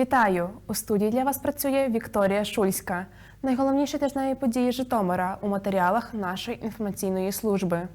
Вітаю! У студії для вас працює Вікторія Шульська. Найголовніші тижневі події Житомира у матеріалах нашої інформаційної служби.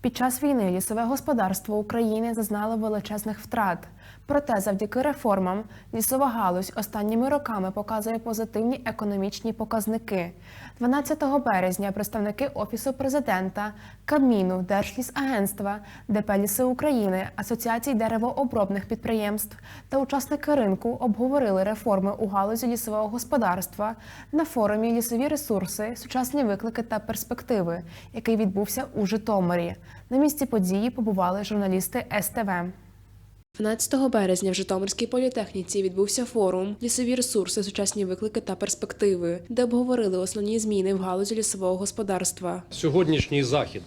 Під час війни лісове господарство України зазнало величезних втрат. Проте, завдяки реформам, лісова галузь останніми роками показує позитивні економічні показники. 12 березня представники Офісу президента, Кабміну, Держлісагентства, ДП «Ліси України, Асоціації деревообробних підприємств та учасники ринку обговорили реформи у галузі лісового господарства на форумі Лісові ресурси, сучасні виклики та перспективи, який відбувся у Житомирі. На місці події побували журналісти СТВ. 12 березня в Житомирській політехніці відбувся форум Лісові ресурси, сучасні виклики та перспективи, де обговорили основні зміни в галузі лісового господарства. Сьогоднішній захід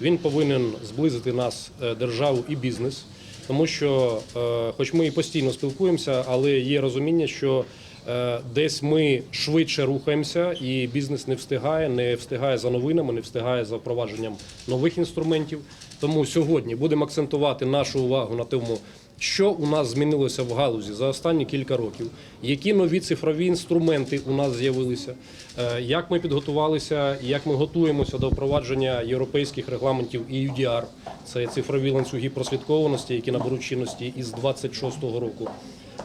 він повинен зблизити нас, е, державу і бізнес, тому що, е, хоч ми і постійно спілкуємося, але є розуміння, що е, десь ми швидше рухаємося, і бізнес не встигає, не встигає за новинами, не встигає за впровадженням нових інструментів. Тому сьогодні будемо акцентувати нашу увагу на тому, що у нас змінилося в галузі за останні кілька років, які нові цифрові інструменти у нас з'явилися, е, як ми підготувалися, як ми готуємося до впровадження європейських регламентів EUDR, це цифрові ланцюги прослідкованості, які наберуть чинності із 26-го року.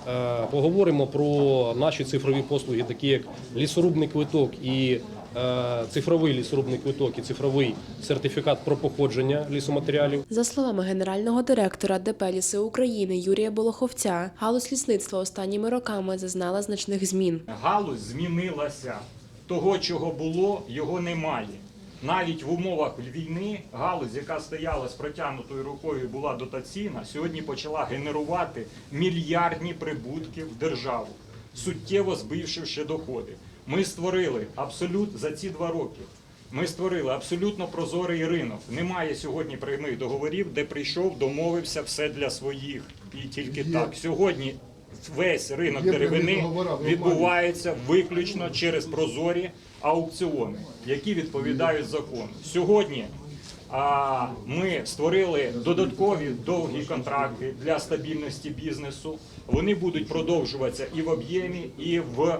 Е, Поговоримо про наші цифрові послуги, такі як лісорубний квиток і е, цифровий лісорубний квиток і цифровий сертифікат про походження лісоматеріалів. За словами генерального директора ДП «Ліси України Юрія Болоховця, галузь лісництва останніми роками зазнала значних змін. Галузь змінилася. Того, чого було, його немає. Навіть в умовах війни галузь, яка стояла з протягнутою рукою, і була дотаційна, сьогодні почала генерувати мільярдні прибутки в державу, суттєво збившивши доходи. Ми створили абсолютно за ці два роки. Ми створили абсолютно прозорий ринок. Немає сьогодні прямих договорів, де прийшов, домовився все для своїх. І тільки так. Сьогодні весь ринок деревини відбувається виключно через прозорі аукціони, які відповідають закону. Сьогодні а, ми створили додаткові довгі контракти для стабільності бізнесу. Вони будуть продовжуватися і в об'ємі, і в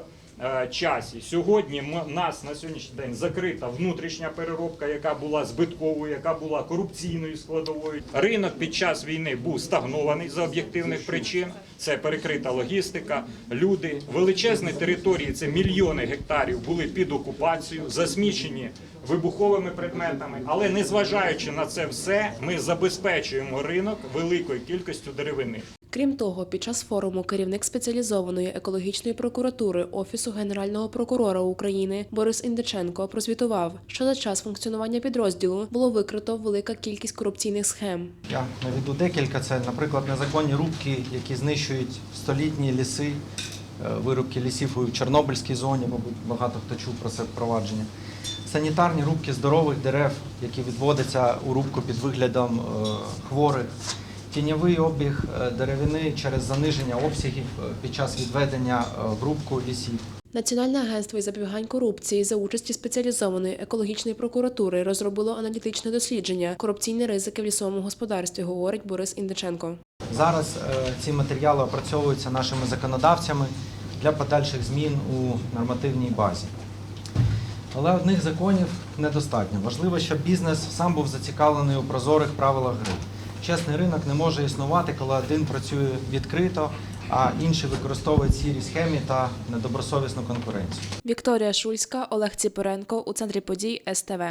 часі. Сьогодні в нас на сьогоднішній день закрита внутрішня переробка, яка була збитковою, яка була корупційною складовою. Ринок під час війни був стагнований за об'єктивних причин. Це перекрита логістика, люди, величезні території, це мільйони гектарів були під окупацією, засмічені вибуховими предметами. Але незважаючи на це все, ми забезпечуємо ринок великою кількістю деревини. Крім того, під час форуму керівник спеціалізованої екологічної прокуратури Офісу Генерального прокурора України Борис Індиченко прозвітував, що за час функціонування підрозділу було викрито велика кількість корупційних схем. Я наведу декілька. Це, наприклад, незаконні рубки, які знищують столітні ліси, е, вирубки лісів у Чорнобильській зоні, мабуть, багато хто чув про це впровадження. Санітарні рубки здорових дерев, які відводяться у рубку під виглядом е, хворих. Тіньовий обіг е, деревини через заниження обсягів е, під час відведення е, в рубку лісів. Національне агентство із запобігань корупції за участі спеціалізованої екологічної прокуратури розробило аналітичне дослідження корупційні ризики в лісовому господарстві, говорить Борис Індиченко. Зараз ці матеріали опрацьовуються нашими законодавцями для подальших змін у нормативній базі. Але одних законів недостатньо. Важливо, щоб бізнес сам був зацікавлений у прозорих правилах гри. Чесний ринок не може існувати, коли один працює відкрито, а інший використовує сірі схеми та недобросовісну конкуренцію. Вікторія Шульська, Олег Ціпоренко у центрі подій СТВ.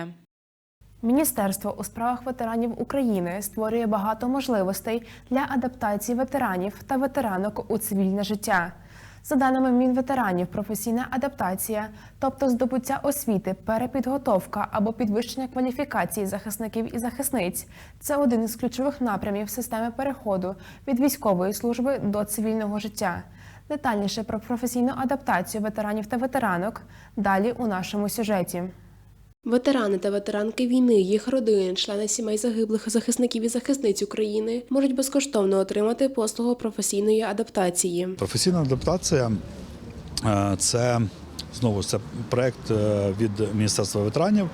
Міністерство у справах ветеранів України створює багато можливостей для адаптації ветеранів та ветеранок у цивільне життя. За даними Мінветеранів, професійна адаптація, тобто здобуття освіти, перепідготовка або підвищення кваліфікації захисників і захисниць, це один із ключових напрямів системи переходу від військової служби до цивільного життя. Детальніше про професійну адаптацію ветеранів та ветеранок далі у нашому сюжеті. Ветерани та ветеранки війни, їх родини, члени сімей загиблих захисників і захисниць України можуть безкоштовно отримати послугу професійної адаптації. Професійна адаптація е, це знову це проект е, від Міністерства ветеранів.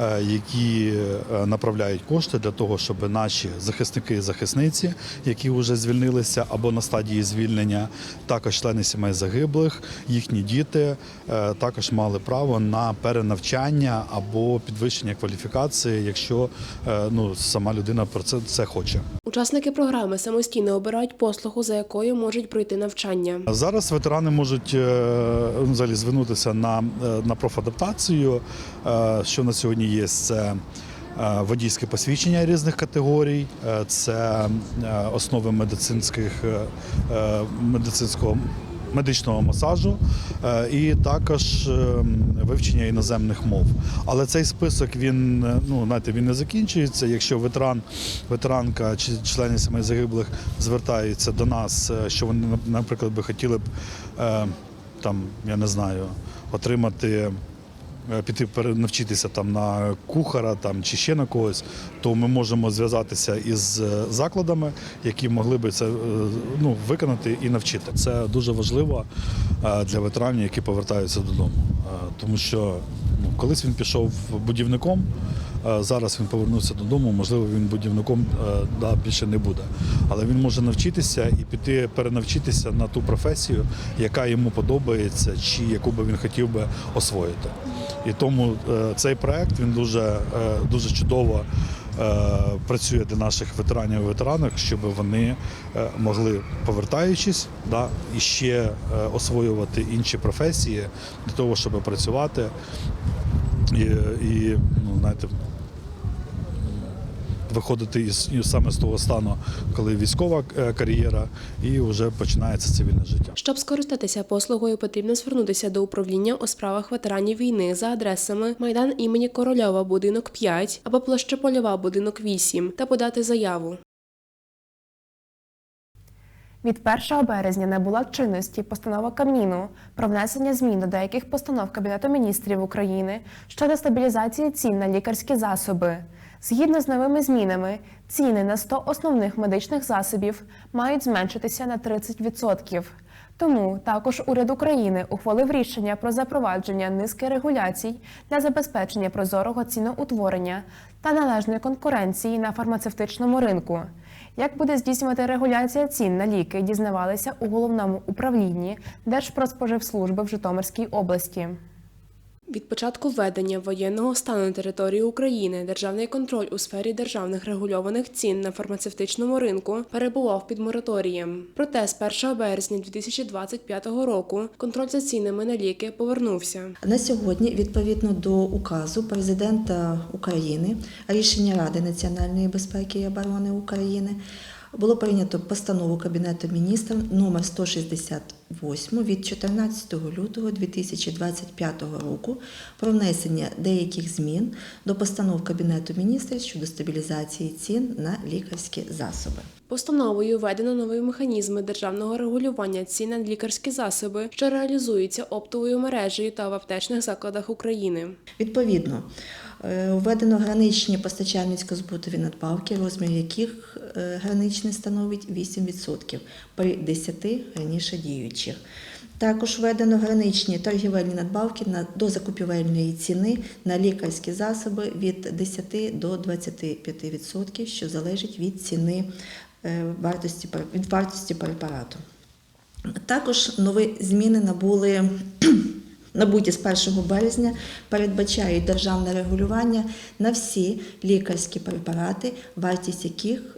е, які е, направляють кошти для того, щоб наші захисники і захисниці, які вже звільнилися або на стадії звільнення, також члени сімей загиблих, їхні діти також мали право на перенавчання або підвищення кваліфікації, якщо ну, сама людина про це, це хоче. Учасники програми самостійно обирають послугу, за якою можуть пройти навчання. Зараз ветерани можуть е, ну, взагалі звернутися на, е, на профадаптацію. Е, Що на сьогодні є? Це водійське посвідчення різних категорій, це основи медицинських медицинського. Медичного масажу е, і також е, вивчення іноземних мов. Але цей список він е, ну знаєте, він не закінчується. Якщо ветеран, ветеранка чи члени сімей загиблих звертаються до нас, е, що вони, наприклад, би хотіли б там, я не знаю, отримати. Е, Піти перенавчитися там на кухара там чи ще на когось, то ми можемо зв'язатися із е, закладами, які могли би це е, ну, виконати і навчити. Це дуже важливо для ветеранів, які повертаються додому. Тому що ну, колись він пішов будівником, зараз він повернувся додому, можливо, він будівником е, да, більше не буде. Але він може навчитися і піти перенавчитися на ту професію, яка йому подобається, чи яку би він хотів би освоїти. І тому е, цей проект він дуже, е, дуже чудово працює для наших ветеранів і ветеранок, щоб вони могли, повертаючись, да, і ще освоювати інші професії для того, щоб працювати і, і ну, знаєте, виходити із саме з того стану, коли військова е, кар'єра, і вже починається цивільне життя. Щоб скористатися послугою, потрібно звернутися до управління у справах ветеранів війни за адресами Майдан імені Корольова, будинок 5 або площа Польова, будинок 8 та подати заяву. Від 1 березня набула чинності постанова Кабміну про внесення змін до деяких постанов Кабінету міністрів України щодо стабілізації цін на лікарські засоби. Згідно з новими змінами, ціни на 100 основних медичних засобів мають зменшитися на 30%. Тому також уряд України ухвалив рішення про запровадження низки регуляцій для забезпечення прозорого ціноутворення та належної конкуренції на фармацевтичному ринку. Як буде здійснювати регуляція цін на ліки, дізнавалися у головному управлінні Держпродспоживслужби в Житомирській області. Від початку введення воєнного стану на території України державний контроль у сфері державних регульованих цін на фармацевтичному ринку перебував під мораторієм. Проте з 1 березня 2025 року контроль за цінами на ліки повернувся. На сьогодні, відповідно до указу президента України, рішення Ради національної безпеки і оборони України, було прийнято постанову Кабінету міністрів номер 168 від 14 лютого 2025 року про внесення деяких змін до постанов Кабінету міністрів щодо стабілізації цін на лікарські засоби. Постановою введено нові механізми державного регулювання цін на лікарські засоби, що реалізуються оптовою мережею та в аптечних закладах України. Відповідно, введено граничні постачальницько-збутові надбавки, розмір яких е, граничний становить 8% при 10 раніше діючих. Також введено граничні торгівельні надбавки на до закупівельної ціни на лікарські засоби від 10 до 25%, що залежить від ціни е, вартості від вартості препарату. Також нові зміни набули набуті з 1 березня, передбачають державне регулювання на всі лікарські препарати, вартість яких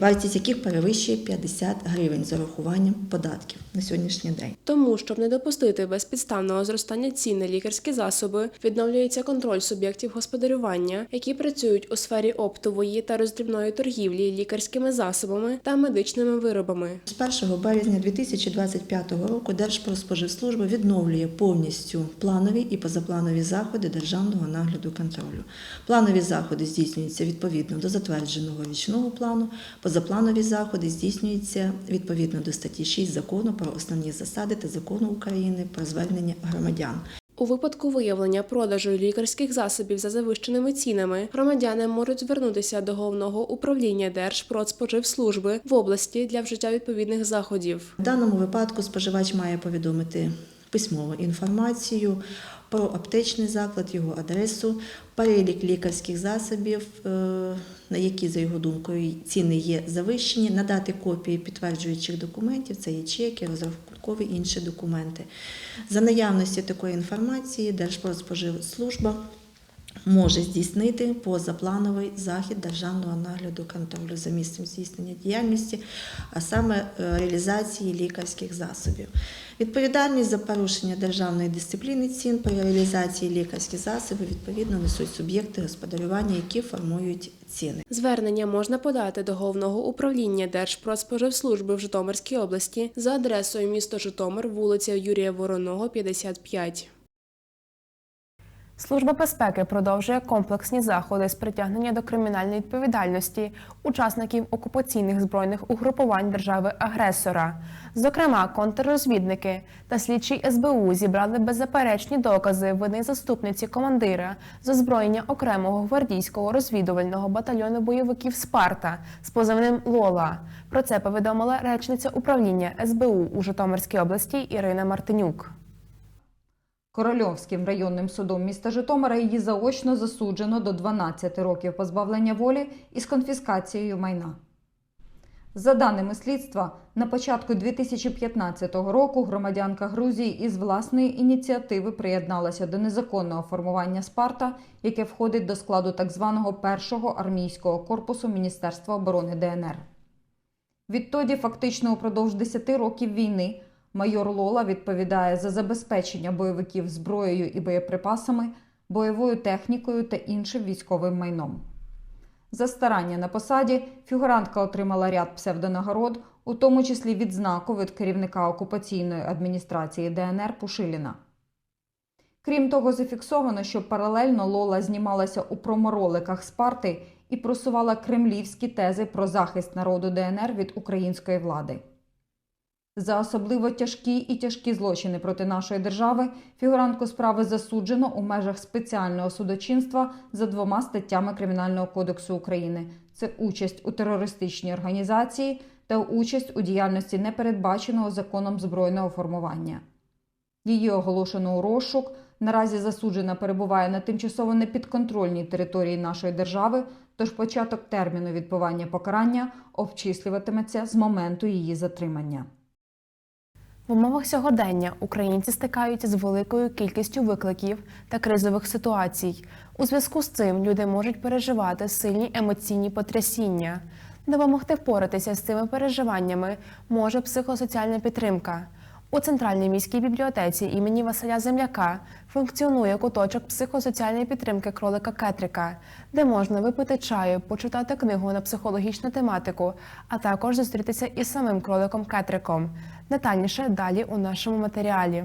вартість яких перевищує 50 гривень з урахуванням податків на сьогоднішній день. Тому, щоб не допустити безпідставного зростання цін на лікарські засоби, відновлюється контроль суб'єктів господарювання, які працюють у сфері оптової та роздрібної торгівлі лікарськими засобами та медичними виробами. З 1 березня 2025 року Держпродспоживслужба відновлює повністю планові і позапланові заходи державного нагляду контролю. Планові заходи здійснюються відповідно до затвердженого річного плану. Позапланові заходи здійснюються відповідно до статті 6 закону про основні засади та закону України про звернення громадян. У випадку виявлення продажу лікарських засобів за завищеними цінами громадяни можуть звернутися до головного управління Держпродспоживслужби в області для вжиття відповідних заходів. В даному випадку споживач має повідомити письмову інформацію про аптечний заклад, його адресу, перелік лікарських засобів, е, на які, за його думкою, ціни є завищені, надати копії підтверджуючих документів, це є чеки, розрахункові інші документи. За наявності такої інформації Держпродспоживслужба може здійснити позаплановий захід державного нагляду контролю за місцем здійснення діяльності, а саме е, реалізації лікарських засобів. Відповідальність за порушення державної дисципліни цін при реалізації лікарських засобів відповідно несуть суб'єкти господарювання, які формують ціни. Звернення можна подати до головного управління Держпродспоживслужби в Житомирській області за адресою місто Житомир, вулиця Юрія Вороного, 55. Служба безпеки продовжує комплексні заходи з притягнення до кримінальної відповідальності учасників окупаційних збройних угрупувань держави-агресора. Зокрема, контррозвідники та слідчі СБУ зібрали беззаперечні докази вини заступниці командира з озброєння окремого гвардійського розвідувального батальйону бойовиків Спарта з позивним Лола. Про це повідомила речниця управління СБУ у Житомирській області Ірина Мартинюк. Корольовським районним судом міста Житомира її заочно засуджено до 12 років позбавлення волі із конфіскацією майна. За даними слідства, на початку 2015 року громадянка Грузії із власної ініціативи приєдналася до незаконного формування Спарта, яке входить до складу так званого першого армійського корпусу Міністерства оборони ДНР. Відтоді, фактично упродовж 10 років війни, майор Лола відповідає за забезпечення бойовиків зброєю і боєприпасами, бойовою технікою та іншим військовим майном. За старання на посаді фігурантка отримала ряд псевдонагород, у тому числі відзнаку від керівника окупаційної адміністрації ДНР Пушиліна. Крім того, зафіксовано, що паралельно Лола знімалася у промороликах Спарти і просувала кремлівські тези про захист народу ДНР від української влади. За особливо тяжкі і тяжкі злочини проти нашої держави фігурантку справи засуджено у межах спеціального судочинства за двома статтями Кримінального кодексу України: це участь у терористичній організації та участь у діяльності непередбаченого законом збройного формування. Її оголошено у розшук. Наразі засуджена перебуває на тимчасово непідконтрольній території нашої держави, тож початок терміну відбування покарання обчислюватиметься з моменту її затримання. В умовах сьогодення українці стикаються з великою кількістю викликів та кризових ситуацій. У зв'язку з цим люди можуть переживати сильні емоційні потрясіння. Допомогти впоратися з цими переживаннями може психосоціальна підтримка. У центральній міській бібліотеці імені Василя Земляка функціонує куточок психосоціальної підтримки кролика Кетрика, де можна випити чаю, почитати книгу на психологічну тематику, а також зустрітися із самим кроликом Кетриком. Детальніше далі у нашому матеріалі.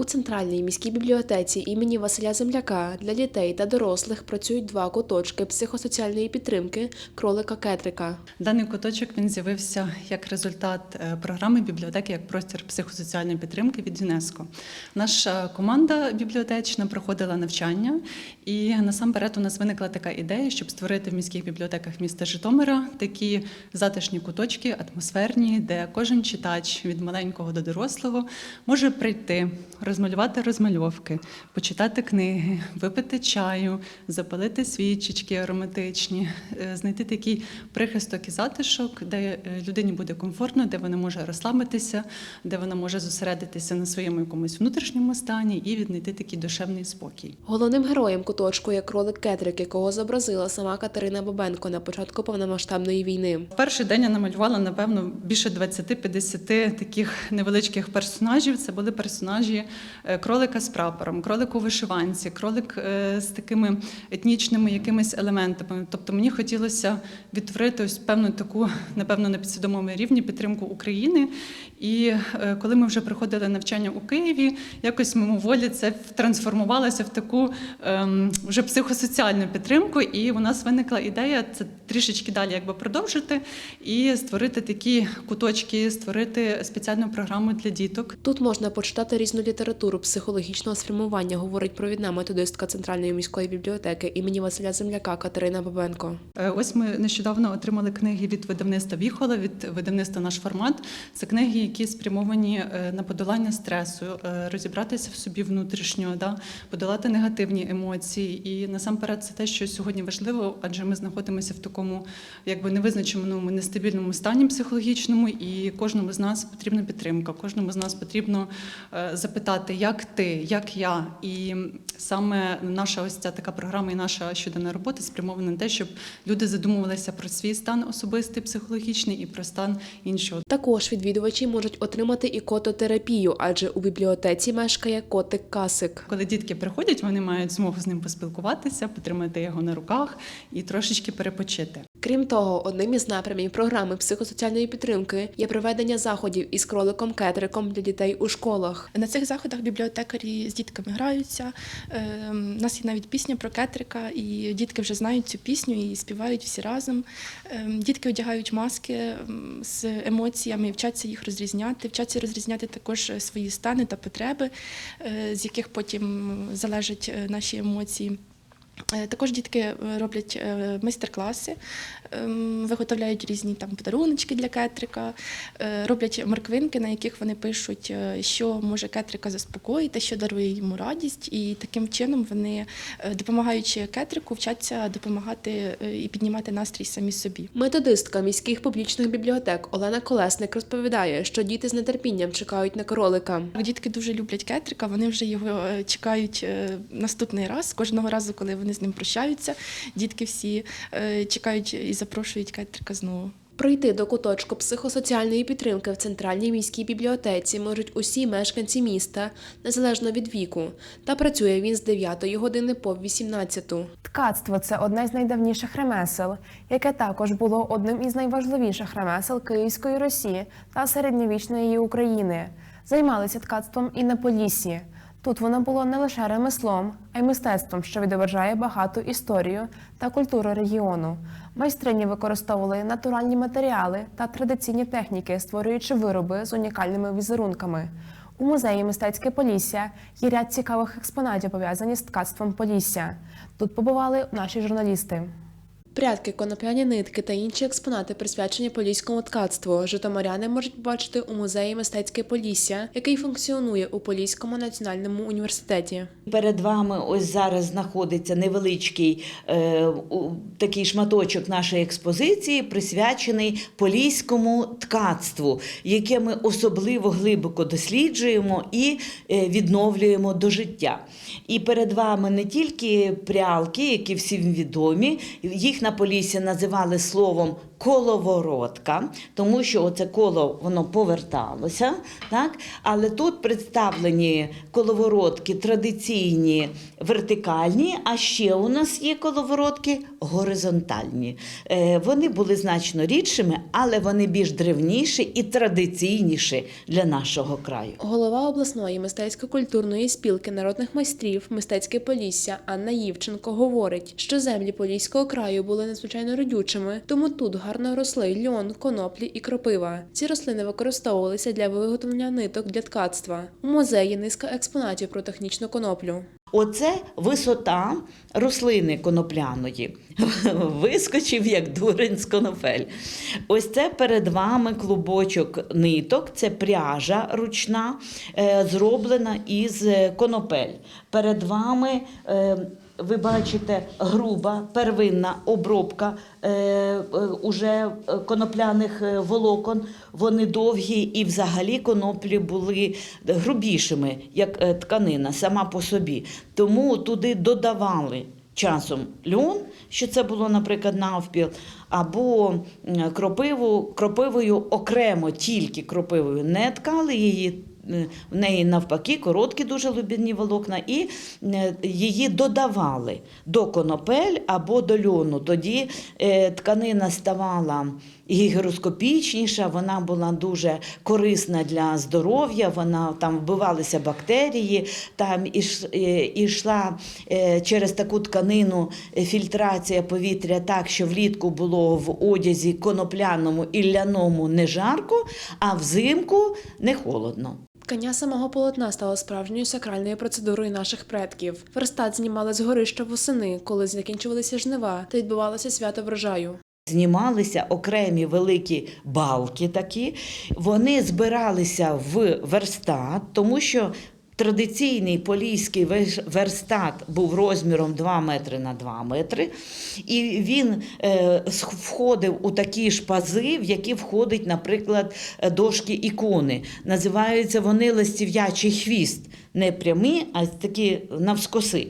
У центральній міській бібліотеці імені Василя Земляка для дітей та дорослих працюють два куточки психосоціальної підтримки кролика Кетрика. Даний куточок він з'явився як результат е, програми бібліотеки як простір психосоціальної підтримки від ЮНЕСКО. Наша команда бібліотечна проходила навчання, і насамперед у нас виникла така ідея, щоб створити в міських бібліотеках міста Житомира такі затишні куточки, атмосферні, де кожен читач від маленького до дорослого може прийти, розмалювати розмальовки, почитати книги, випити чаю, запалити свічечки ароматичні, е, знайти такий прихисток і затишок, де е, людині буде комфортно, де вона може розслабитися, де вона може зосередитися на своєму якомусь внутрішньому стані і віднайти такий душевний спокій. Головним героєм куточку є кролик Кетрик, якого зобразила сама Катерина Бабенко на початку повномасштабної війни. В перший день я намалювала, напевно, більше 20-50 таких невеличких персонажів. Це були персонажі кролика з прапором, кролик у вишиванці, кролик е, з такими етнічними якимись елементами. Тобто мені хотілося відтворити ось певну таку, напевно, на підсвідомому рівні підтримку України. І е, коли ми вже проходили навчання у Києві, якось мимоволі це трансформувалося в таку ем, вже психосоціальну підтримку. І у нас виникла ідея це трішечки далі, якби продовжити і створити такі куточки, створити спеціальну програму для діток. Тут можна почитати різну літературу. психологічного спрямування, говорить провідна методистка Центральної міської бібліотеки імені Василя Земляка Катерина Бабенко. Е, Ось ми нещодавно отримали книги від видавництва Віхола, від видавництва наш формат. Це книги, які спрямовані е, на подолання стресу, е, розібратися в собі внутрішньо, да, подолати негативні емоції. І насамперед це те, що сьогодні важливо, адже ми знаходимося в такому якби невизначеному, нестабільному стані психологічному, і кожному з нас потрібна підтримка. Кожному з нас потрібно е, запитати, як ти, як я. І саме наша ось ця така програма і наша щоденна робота спрямована на те, щоб люди задумувалися про свій стан особистий, психологічний і про стан іншого. Також відвідувачі можуть отримати і кототерапію, адже у бібліотеці мешкає котик Касик. Коли дітки приходять, вони мають змогу з ним поспілкуватися, потримати його на руках і трошечки перепочити. Крім того, одним із напрямів програми психосоціальної підтримки є проведення заходів із кроликом Кетриком для дітей у школах. На цих заходах бібліотекарі з дітками граються. Е, У нас є навіть пісня про кетрика, і дітки вже знають цю пісню і співають всі разом. Е, Дітки одягають маски з емоціями, вчаться їх розрізняти, вчаться розрізняти також свої стани та потреби, е, з яких потім залежать е, наші емоції. Е, Також дітки е, роблять е, майстер-класи, ем, виготовляють різні там подаруночки для кетрика, роблять морквинки, на яких вони пишуть, що може кетрика заспокоїти, що дарує йому радість, і таким чином вони, допомагаючи кетрику, вчаться допомагати і піднімати настрій самі собі. Методистка міських публічних бібліотек Олена Колесник розповідає, що діти з нетерпінням чекають на кролика. Дітки дуже люблять кетрика, вони вже його чекають наступний раз. Кожного разу, коли вони з ним прощаються, дітки всі е, чекають і запрошують кетрика знову. Прийти до куточку психосоціальної підтримки в центральній міській бібліотеці можуть усі мешканці міста, незалежно від віку. Та працює він з 9 години по 18. Ткацтво це одне з найдавніших ремесел, яке також було одним із найважливіших ремесел Київської Росії та середньовічної України. Займалися ткацтвом і на Поліссі. Тут воно було не лише ремеслом, а й мистецтвом, що відображає багату історію та культуру регіону. Майстрині використовували натуральні матеріали та традиційні техніки, створюючи вироби з унікальними візерунками. У музеї мистецьке Полісся є ряд цікавих експонатів, пов'язані з ткацтвом Полісся. Тут побували наші журналісти. Прядки, конопляні нитки та інші експонати, присвячені поліському ткацтву, житомиряни можуть побачити у музеї мистецьке Полісся, який функціонує у Поліському національному університеті. Перед вами ось зараз знаходиться невеличкий е, такий шматочок нашої експозиції, присвячений поліському ткацтву, яке ми особливо глибоко досліджуємо і е, відновлюємо до життя. І перед вами не тільки прялки, які всім відомі, їх на Поліссі називали словом коловоротка, тому що оце коло воно поверталося, так? але тут представлені коловоротки традиційні вертикальні, а ще у нас є коловоротки горизонтальні. Е, Вони були значно рідшими, але вони більш древніші і традиційніші для нашого краю. Голова обласної мистецько-культурної спілки народних майстрів мистецьке Полісся Анна Ївченко говорить, що землі Поліського краю були надзвичайно родючими, тому тут гарно росли льон, коноплі і кропива. Ці рослини використовувалися для виготовлення ниток для ткацтва. У музеї низка експонатів про технічну коноплю. Оце висота рослини конопляної. Вискочив як дурень з конопель. Ось це перед вами клубочок ниток, це пряжа ручна, е, зроблена із е, конопель. Перед вами. е, ви бачите груба первинна обробка уже конопляних волокон. Вони довгі і взагалі коноплі були грубішими, як тканина сама по собі. Тому туди додавали часом льон, що це було, наприклад, навпіл, або кропиву, кропивою окремо, тільки кропивою не ткали її. В неї навпаки короткі дуже глибинні волокна, і її додавали до конопель або до льону. Тоді е, тканина ставала гігроскопічніша, вона була дуже корисна для здоров'я, вона там вбивалися бактерії, там е, ішла е, через таку тканину е, фільтрація повітря так, що влітку було в одязі конопляному і ляному не жарко, а взимку не холодно. Ткання самого полотна стало справжньою сакральною процедурою наших предків. Верстат знімали з горища восени, коли закінчувалися жнива та відбувалося свято врожаю. Знімалися окремі великі балки такі, вони збиралися в верстат, тому що традиційний поліський верстат був розміром 2 метри на 2 метри, і він е, входив у такі ж пази, в які входить, наприклад, е, дошки ікони. Називаються вони листів'ячий хвіст. Не прямі, а такі навскоси.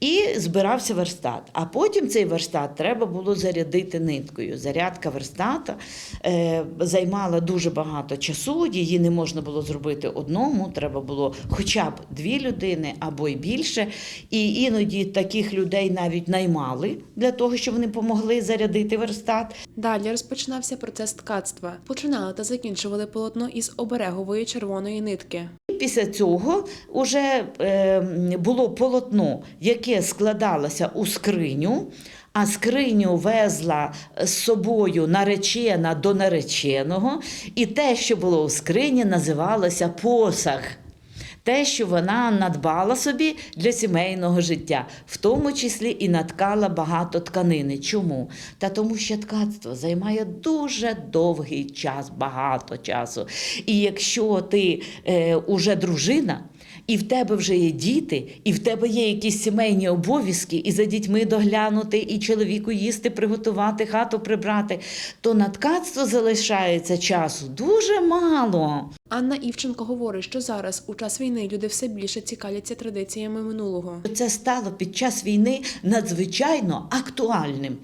І збирався верстат. А потім цей верстат треба було зарядити ниткою. Зарядка верстата е, займала дуже багато часу, її не можна було зробити одному, треба було хоча б дві людини або й більше. І іноді таких людей навіть наймали для того, щоб вони помогли зарядити верстат. Далі розпочинався процес ткацтва. Починали та закінчували полотно із оберегової червоної нитки. І Після цього вже е, було полотно, яке складалося у скриню, а скриню везла з собою наречена до нареченого, і те, що було у скрині, називалося посаг. Те, що вона надбала собі для сімейного життя, в тому числі і наткала багато тканини. Чому? Та тому що ткацтво займає дуже довгий час, багато часу. І якщо ти е, уже дружина, і в тебе вже є діти, і в тебе є якісь сімейні обов'язки, і за дітьми доглянути, і чоловіку їсти, приготувати, хату прибрати, то на ткацтво залишається часу дуже мало. Анна Івченко говорить, що зараз, у час війни, люди все більше цікавляться традиціями минулого. Це стало під час війни надзвичайно актуальним.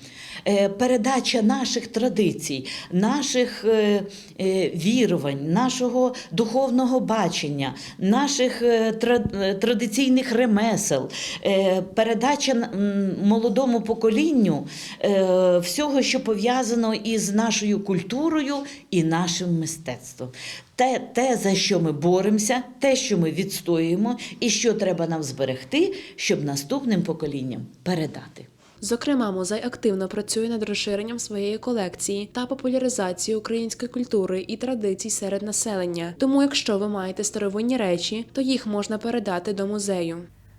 Е, Передача наших традицій, наших е, е, вірувань, нашого духовного бачення, наших тра- традиційних ремесел, передача молодому поколінню всього, що пов'язано із нашою культурою і нашим мистецтвом. Те, те, за що ми боремося, те, що ми відстоюємо, і що треба нам зберегти, щоб наступним поколінням передати. Зокрема, музей активно працює над розширенням своєї колекції та популяризацією української культури і традицій серед населення. Тому, якщо ви маєте старовинні речі, то їх можна передати до музею.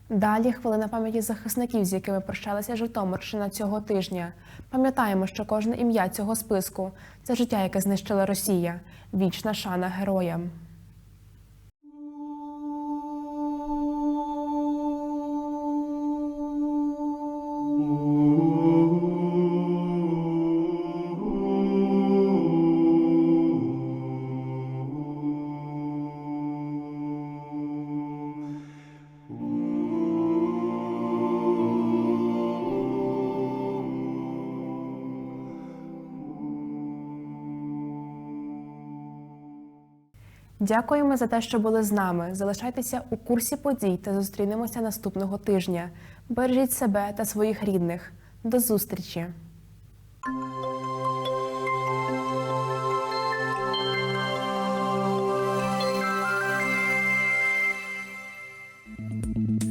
Далі хвилина пам'яті захисників, з якими прощалася Житомирщина цього тижня. Пам'ятаємо, що кожне ім'я цього списку це життя, яке знищила Росія. Вічна шана героям. Дякуємо за те, що були з нами. Залишайтеся у курсі подій та зустрінемося наступного тижня. Бережіть себе та своїх рідних. До зустрічі!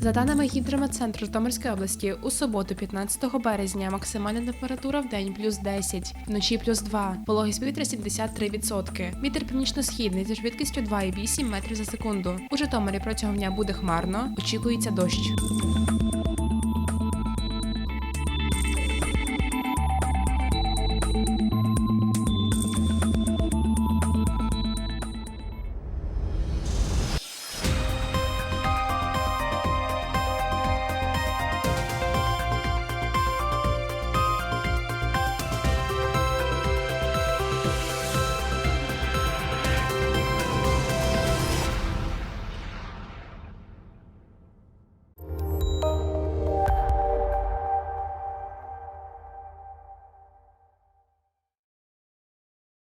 За даними гідрометцентру Житомирської області, у суботу, 15 березня, максимальна температура в день плюс 10, вночі плюс 2, вологість повітря 73%. Вітер північно-східний зі швидкістю 2,8 метрів за секунду. У Житомирі протягом дня буде хмарно, очікується дощ.